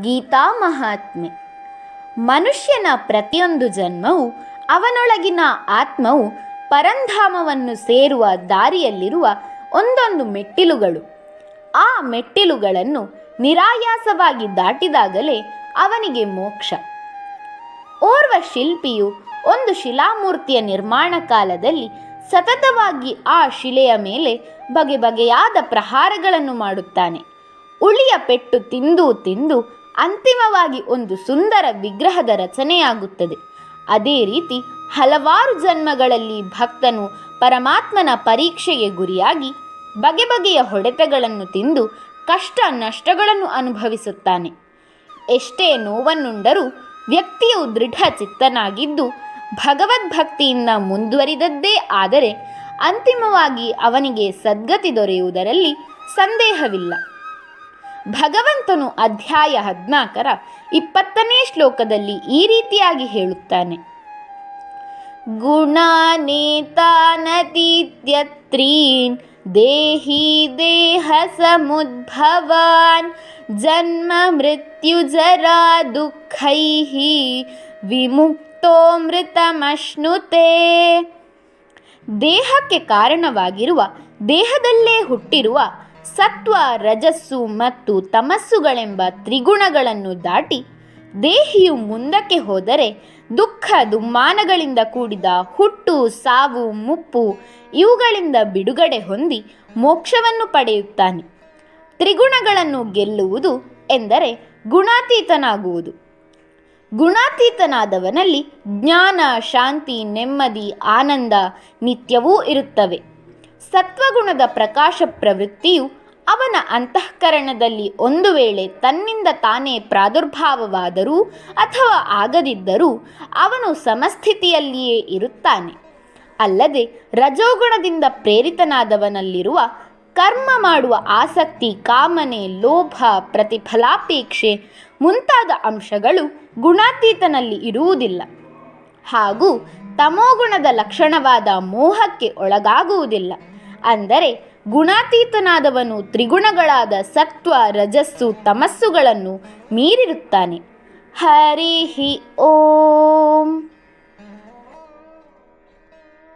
ಗೀತಾ ಮಹಾತ್ಮೆ. ಮನುಷ್ಯನ ಪ್ರತಿಯೊಂದು ಜನ್ಮವು ಅವನೊಳಗಿನ ಆತ್ಮವು ಪರಂಧಾಮವನ್ನು ಸೇರುವ ದಾರಿಯಲ್ಲಿರುವ ಒಂದೊಂದು ಮೆಟ್ಟಿಲುಗಳು. ಆ ಮೆಟ್ಟಿಲುಗಳನ್ನು ನಿರಾಯಾಸವಾಗಿ ದಾಟಿದಾಗಲೇ ಅವನಿಗೆ ಮೋಕ್ಷ. ಓರ್ವ ಶಿಲ್ಪಿಯು ಒಂದು ಶಿಲಾಮೂರ್ತಿಯ ನಿರ್ಮಾಣ ಕಾಲದಲ್ಲಿ ಸತತವಾಗಿ ಆ ಶಿಲೆಯ ಮೇಲೆ ಬಗೆ ಬಗೆಯಾದ ಪ್ರಹಾರಗಳನ್ನು ಮಾಡುತ್ತಾನೆ. ಉಳಿಯ ಪೆಟ್ಟು ತಿಂದು ತಿಂದು ಅಂತಿಮವಾಗಿ ಒಂದು ಸುಂದರ ವಿಗ್ರಹದ ರಚನೆಯಾಗುತ್ತದೆ. ಅದೇ ರೀತಿ ಹಲವಾರು ಜನ್ಮಗಳಲ್ಲಿ ಭಕ್ತನು ಪರಮಾತ್ಮನ ಪರೀಕ್ಷೆಗೆ ಗುರಿಯಾಗಿ ಬಗೆ ಬಗೆಯ ಹೊಡೆತಗಳನ್ನು ತಿಂದು ಕಷ್ಟ ನಷ್ಟಗಳನ್ನು ಅನುಭವಿಸುತ್ತಾನೆ. ಎಷ್ಟೇ ನೋವನ್ನುಂಡರೂ ವ್ಯಕ್ತಿಯು ದೃಢ ಚಿತ್ತನಾಗಿದ್ದು ಭಗವದ್ಭಕ್ತಿಯಿಂದ ಮುಂದುವರಿದದ್ದೇ ಆದರೆ ಅಂತಿಮವಾಗಿ ಅವನಿಗೆ ಸದ್ಗತಿ ದೊರೆಯುವುದರಲ್ಲಿ ಸಂದೇಹವಿಲ್ಲ. ಭಗವಂತನು ಅಧ್ಯಾಯ ಹದಿನಾಲ್ಕರ ಇಪ್ಪತ್ತನೇ ಶ್ಲೋಕದಲ್ಲಿ ಈ ರೀತಿಯಾಗಿ ಹೇಳುತ್ತಾನೆ. ಗುಣಾನೇತಾನತೀತ್ಯತ್ರೀನ್ ದೇಹಿ ದೇಹ ಸಮುದ್ಭವಾನ್ ಜನ್ಮ ಮೃತ್ಯುಜರಾ ದುಃಖೈಃ ವಿಮುಕ್ತೋ ಮೃತಮಶ್ನುತೆ. ದೇಹಕ್ಕೆ ಕಾರಣವಾಗಿರುವ ದೇಹದಲ್ಲೇ ಹುಟ್ಟಿರುವ ಸತ್ವ, ರಜಸ್ಸು ಮತ್ತು ತಮಸ್ಸುಗಳೆಂಬ ತ್ರಿಗುಣಗಳನ್ನು ದಾಟಿ ದೇಹಿಯು ಮುಂದಕ್ಕೆ ಹೋದರೆ ದುಃಖ, ದುಮ್ಮಾನಗಳಿಂದ ಕೂಡಿದ ಹುಟ್ಟು, ಸಾವು, ಮುಪ್ಪು ಇವುಗಳಿಂದ ಬಿಡುಗಡೆ ಹೊಂದಿ ಮೋಕ್ಷವನ್ನು ಪಡೆಯುತ್ತಾನೆ. ತ್ರಿಗುಣಗಳನ್ನು ಗೆಲ್ಲುವುದು ಎಂದರೆ ಗುಣಾತೀತನಾಗುವುದು. ಗುಣಾತೀತನಾದವನಲ್ಲಿ ಜ್ಞಾನ, ಶಾಂತಿ, ನೆಮ್ಮದಿ, ಆನಂದ ನಿತ್ಯವೂ ಇರುತ್ತವೆ. ಸತ್ವಗುಣದ ಪ್ರಕಾಶ ಪ್ರವೃತ್ತಿಯು ಅವನ ಅಂತಃಕರಣದಲ್ಲಿ ಒಂದು ವೇಳೆ ತನ್ನಿಂದ ತಾನೇ ಪ್ರಾದುರ್ಭಾವವಾದರೂ ಅಥವಾ ಆಗದಿದ್ದರೂ ಅವನು ಸಮಸ್ಥಿತಿಯಲ್ಲಿಯೇ ಇರುತ್ತಾನೆ. ಅಲ್ಲದೆ ರಜೋಗುಣದಿಂದ ಪ್ರೇರಿತನಾದವನಲ್ಲಿರುವ ಕರ್ಮ ಮಾಡುವ ಆಸಕ್ತಿ, ಕಾಮನೆ, ಲೋಭ, ಪ್ರತಿಫಲಾಪೇಕ್ಷೆ ಮುಂತಾದ ಅಂಶಗಳು ಗುಣಾತೀತನಲ್ಲಿ ಇರುವುದಿಲ್ಲ. ಹಾಗೂ ತಮೋಗುಣದ ಲಕ್ಷಣವಾದ ಮೋಹಕ್ಕೆ ಒಳಗಾಗುವುದಿಲ್ಲ. ಅಂದರೆ ಗುಣಾತೀತನಾದವನು ತ್ರಿಗುಣಗಳಾದ ಸತ್ವ ರಜಸ್ಸು ತಮಸ್ಸುಗಳನ್ನು ಮೀರಿರುತ್ತಾನೆ. ಹರಿ ಓಂ.